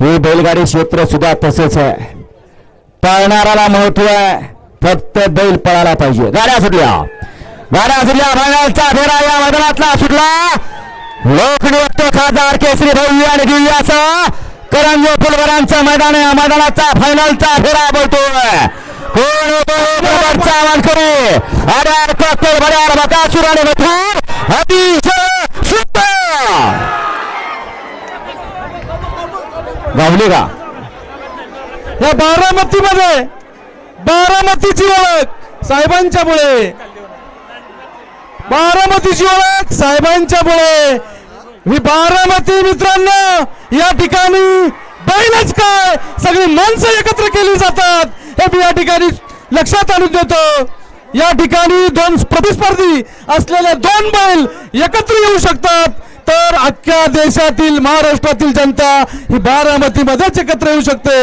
हे बैलगाडी क्षेत्र सुद्धा तसंच आहे. पळणाऱ्याला महत्त्व आहे. फक्त बैल पळायला पाहिजे. गाड्या सुटल्या. गाड्या सुटल्या. फायनलचा फेरा या मैदानातला सुटला. लोकनियुक्त खासदार केसरी भाऊ आणि दिव्य असं करंजे मैदान आहे या मैदानाचा फायनलचा फेरा बोलतोय. कोण बरोबरचा वानखडे अड्यार कत्तर बकासूर आणि मथुर. अतिशय गावली का या बारामतीमध्ये बारामतीची ओळख साहेबांच्या मुळे बारामतीची ओळख साहेबांच्या मुळे ही बारामती मित्रांनो या ठिकाणी बैलच काय? सगळी माणसं एकत्र केली जातात. हे मी या ठिकाणी लक्षात आणून देतो. या ठिकाणी दोन प्रतिस्पर्धी असलेले दोन बैल एकत्र येऊ शकतात. अख्ख्या देशातील महाराष्ट्रातील जनता ही बारामतीमध्येच एकत्र येऊ शकते.